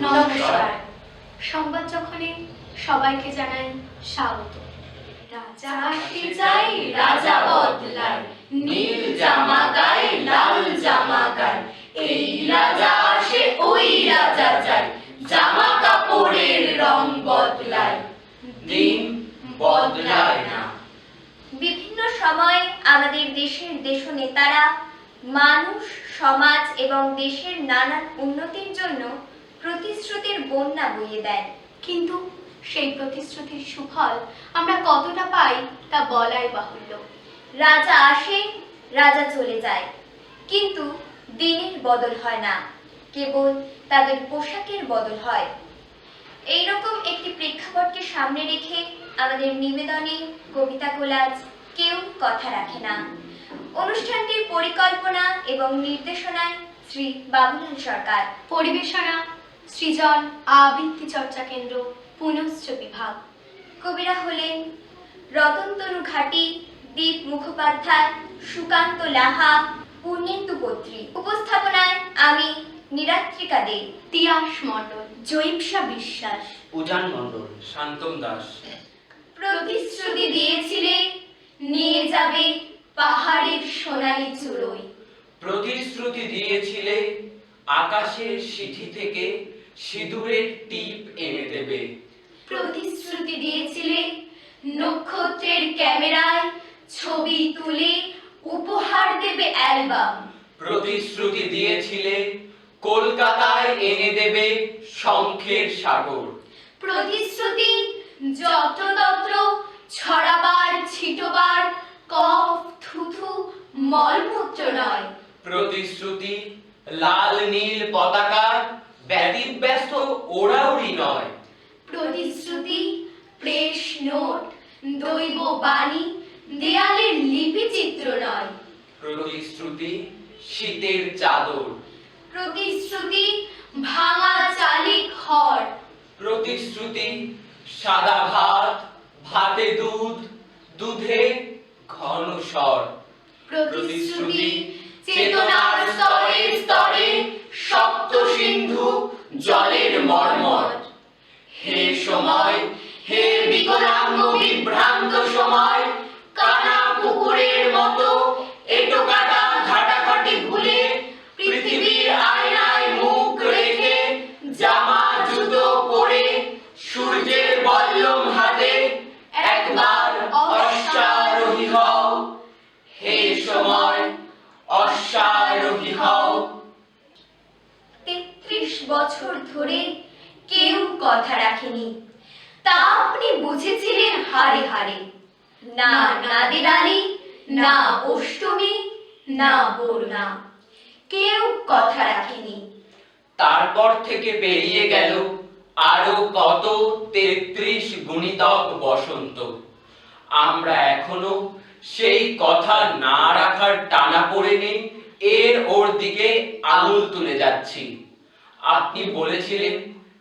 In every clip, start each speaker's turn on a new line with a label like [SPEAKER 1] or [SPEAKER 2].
[SPEAKER 1] নমস্কার। সংবাদ যখনই সবাইকে জানাই স্বাগত। রাজা আসতে চাই, রাজা নীল জামা গায়ে লাল জামা গায়। এই রাজা আসে, ওই রাজা যায়। জামা কাপড়ের রং বদলায়।
[SPEAKER 2] দিন বদলায় না।
[SPEAKER 3] বিভিন্ন সময় আমাদের দেশের দেশ নেতারা মানুষ, সমাজ এবং দেশের নানান উন্নতির জন্য প্রতিশ্রুতির বন্যা বইয়ে দেন
[SPEAKER 1] কিন্তু সেই প্রতিশ্রুতির সুফল আমরা কতটা পাই তা বলাই বাহুল্য।
[SPEAKER 3] রাজা আসে, রাজা চলে যায়। কিন্তু দিনের বদল হয় না। কেবল তাদের পোশাকের বদল হয়। এইরকম একটি প্রেক্ষাপটকে সামনে রেখে আমাদের নিবেদনে কবিতা কোলাজ কেউ কথা রাখে না। অনুষ্ঠানটির পরিকল্পনা এবং নির্দেশনায় শ্রী বাবুলাল সরকার।
[SPEAKER 1] পরিবেশনা সৃজন আবৃত্তি চর্চা কেন্দ্র পুনশ্চ বিভাগ।
[SPEAKER 3] কবিরা হলেন রতনতনু ঘাটি দীপ মুখোপাধ্যায় সুকান্ত লাহা পূর্ণেন্দু পত্রী উপস্থাপনায় আমি নিরাত্রিকা দে
[SPEAKER 1] তিয়াস মণ্ডল
[SPEAKER 3] জৈবসা বিশ্বাস।
[SPEAKER 2] উজান মণ্ডল শান্তম দাস।
[SPEAKER 3] প্রতিশ্রুতি দিয়েছিলে নিয়ে যাবে পাহাড়ের সোনালী চুড়োই।
[SPEAKER 2] প্রতিশ্রুতি দিয়েছিলে আকাশের সিঁথি থেকে সিঁদুরের টিপ এনে দেবে।
[SPEAKER 3] প্রতিশ্রুতি দিয়েছিলে নক্ষত্রের ক্যামেরায় ছবি তুলে উপহার দেবে অ্যালবাম।
[SPEAKER 2] প্রতিশ্রুতি দিয়েছিলে কলকাতায় এনে দেবে শঙ্খের সাগর।
[SPEAKER 3] প্রতিশ্রুতি যত্রতত্র ছড়াবার ছিটবার কফ থুথু মলমূত্র নয়।
[SPEAKER 2] প্রতিশ্রুতি লাল নীল পতাকার ব্যতিব্যস্ত ওড়াউড়ি নয়।
[SPEAKER 3] প্রতিশ্রুতি প্রেস নোট দৈব বাণী দেয়ালের লিপি চিত্র নয়।
[SPEAKER 2] প্রতিশ্রুতি শীতের চাদর।
[SPEAKER 3] প্রতিশ্রুতি ভাঙা চালি খড়
[SPEAKER 2] প্রতিশ্রুতি সাদা ভাত ভাতে দুধ দুধে ঘন স্বর।
[SPEAKER 3] প্রতিশ্রুতি চেতনার স্তরে স্তরে। সপ্ত সিন্ধু জলের মর্মর।
[SPEAKER 2] হে সময় হে বিকলাঙ্গ বিভ্রান্ত সময়
[SPEAKER 3] বছর ধরে কেউ কথা রাখেনি। তা আপনি বুঝেছিলেন হারে হারে। না নাদের আলী না অষ্টমী, না বরুণা। কেউ কথা রাখেনি।
[SPEAKER 2] তারপর থেকে পেরিয়ে গেল আরও কত তেত্রিশ গুণিতক বসন্ত। আমরা এখনও সেই কথা না রাখার টানা পড়ে নেই এর ওর দিকে আঙুল তুলে যাচ্ছি। আপনি বলেছিলেন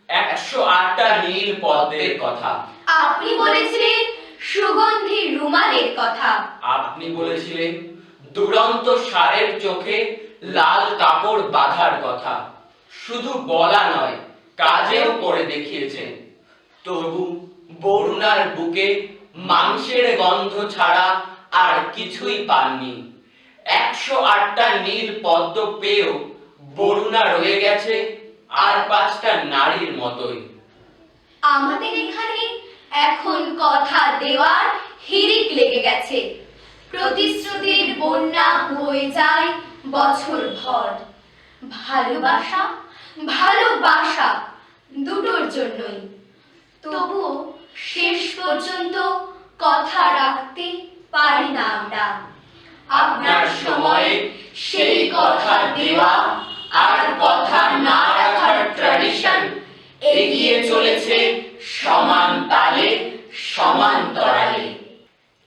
[SPEAKER 2] একশো আটটা নীল পদ্মের কথা।
[SPEAKER 3] আপনি বলেছিলেন সুগন্ধি রুমালের কথা।
[SPEAKER 2] আপনি বলেছিলেন দুরন্ত সারের চোখে লাল কাপড় বাঁধার কথা। শুধু বলা নয় কাজেও করে দেখিয়েছেন। তবু বরুণার বুকে মাংসের গন্ধ ছাড়া আর কিছুই পাননি। একশো আটটা নীল পদ্ম পেয়েও বরুণা রয়ে গেছে আর পাঁচটা নারীর মতোই।
[SPEAKER 3] আমাদের এখানে এখন কথা দেওয়ার হিরিক লেগে গেছে। প্রতিশ্রুতির বন্যা হয়ে যায় বছর ভর। ভালোবাসা ভালোবাসা দুটোর জন্যই। তবুও শেষ পর্যন্ত কথা রাখতে পারি না আমরা।
[SPEAKER 2] আপনার সময়ে সেই কথা দেওয়া আর কথা না ট্র্যাডিশন এগিয়ে চলেছে সমান তালে সমান তরালে।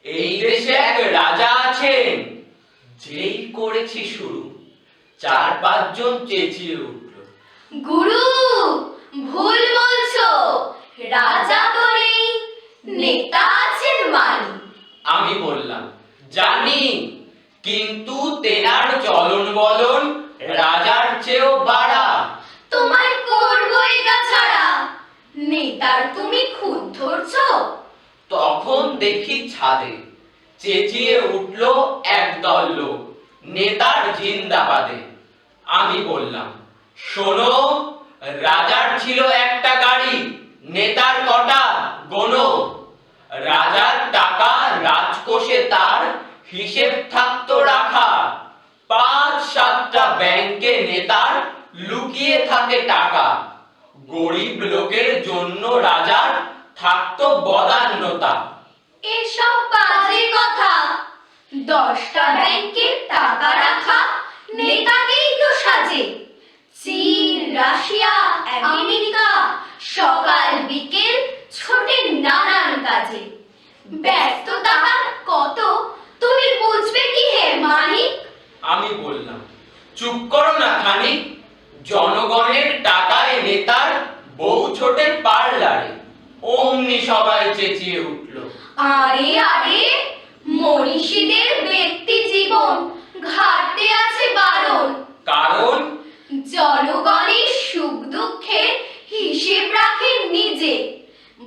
[SPEAKER 2] এই দেশে এক রাজা আছেন যেই করেছি শুরু। চার পাঁচজন চেঁচিয়ে উঠল।
[SPEAKER 3] গুরু ভুল বলছো। রাজা তো নেই নেতা আছেন মানি।
[SPEAKER 2] আমি বললাম জানি কিন্তু তেনার চলন বলন রাজার তার
[SPEAKER 3] তুমি খুঁত ধরছ? তখন
[SPEAKER 2] দেখি ছাদে চেঁচিয়ে উঠল একদল লোক, নেতার জিন্দাবাদে। আমি বললাম, শোনো, রাজার ছিল একটা গাড়ি, নেতার কটা গোনো। রাজার টাকা রাজকোষে তার হিসেব থাকতো রাখা। পাঁচ সাতটা ব্যাংকে নেতার লুকিয়ে থাকে টাকা। গরিব লোকের জন্য রাজার থাকতো বদান্যতা।
[SPEAKER 1] এসব বাজে কথা। দশটা ব্যাংকে টাকা রাখা নেতাকেই তো সাজে। চীন রাশিয়া আমেরিকা সকাল বিকেল ছোটে নানান কাজে। ব্যস্ততা কত তুমি বুঝবে কি হে মানিক
[SPEAKER 2] আমি বললাম চুপ করো না খানি জনগণের টাকায় নেতার বউ ছোটে পার্লারে অমনি সবাই চেঁচিয়ে উঠল।
[SPEAKER 1] আরে আরে মনীষীদের ব্যক্তি জীবন ঘাটতে আছে বারণ।
[SPEAKER 2] কারণ
[SPEAKER 1] জনগণের সুখ দুঃখের হিসেব রাখেন নিজে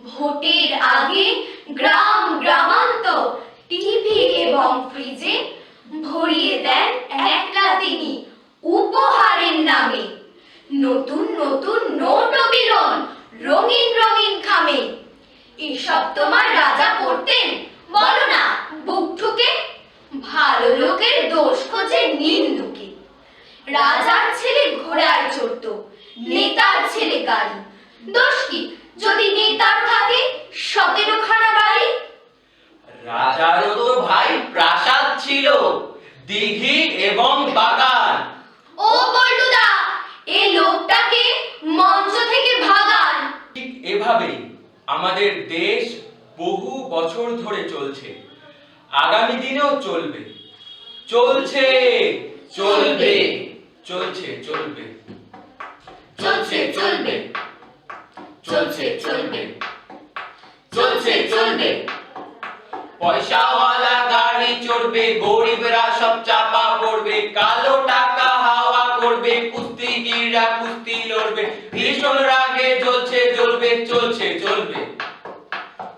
[SPEAKER 1] ভোটের আগে গ্রাম গ্রামান্তর টিভি এবং ফ্রিজে ভরিয়ে দেন একলা তিনি উপহারের নামে নতুন নতুন নোট বিরন রঙিন রঙিন খামে এসব তোমার রাজা করতেন বলো না বুক ঠুকে ভালো লোকের দোষ খোঁজে নিন্দুকে রাজার ছেলে ঘোড়ায় চড়ত নেতার ছেলে গাড়ি দোষ কি যদি নেতার থাকে সতেরো খানা বাড়ি
[SPEAKER 2] রাজারও তো ভাই প্রাসাদ ছিল দিঘি এবং বাগান
[SPEAKER 1] ও বল্টুদা এই লোকটাকে মঞ্চ থেকে ভাগান
[SPEAKER 2] ঠিক এভাবেই আমাদের দেশ বহু বছর ধরে চলছে। আগামী দিনেও চলবে। চলছে চলবে চলছে চলবে।
[SPEAKER 1] চলছে চলবে। চলছে চলবে। চলছে চলবে।
[SPEAKER 2] পয়সাওয়ালা গাড়ি চড়বে গরিবরা সব চাপা পড়বে কালো টাকা হাওয়া করবে কুস্তিগিররা কুস্তি লড়বে ভীষণ রাগে জ্বলছে জ্বলবে চলছে চলবে।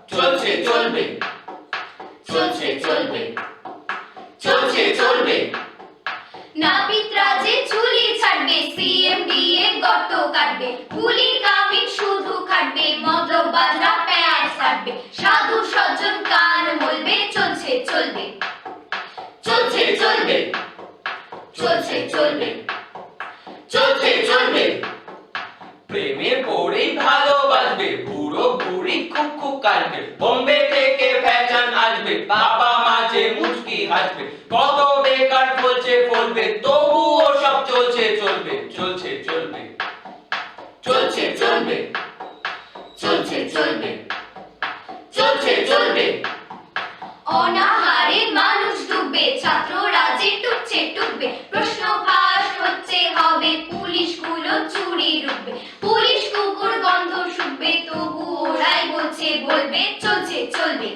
[SPEAKER 2] চলছে চলবে।
[SPEAKER 1] চলছে চলবে। চলছে চলবে। নাপিত রাজে চুলি ছাড়বে সিএম ডিএ গর্ত কাটবে। কুলি কামিন শুধু খাটবে মতলব বাজরা প্যাঁচ কাটবে সাধু সজ্জন কান বলবে চলছে চলবে। চলছে চলবে। চলছে চলবে। চলছে চলবে।
[SPEAKER 2] প্রেমে পড়েই ভালোবাসবে বুড়ো বুড়ি খুব খুব কাটবে। চলবে। চলছে চলবে।
[SPEAKER 1] অনাহারে মানুষ ডুববে ছাত্র রাজে টুকছে টুকবে। প্রশ্ন ফাঁস হচ্ছে হবে পুলিশগুলো চুরি রুখবে। পুলিশ কুকুর গন্ধ শুকবে তবু ওরাই বলছে বলবে চলছে চলবে।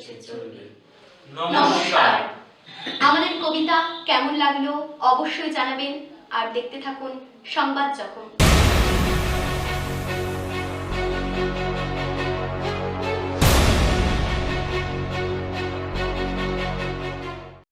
[SPEAKER 1] চলছে চলবে।
[SPEAKER 2] নমস্কার।
[SPEAKER 1] আমাদের কবিতা কেমন লাগল অবশ্যই জানাবেন আর দেখতে থাকুন সংবাদ যখন।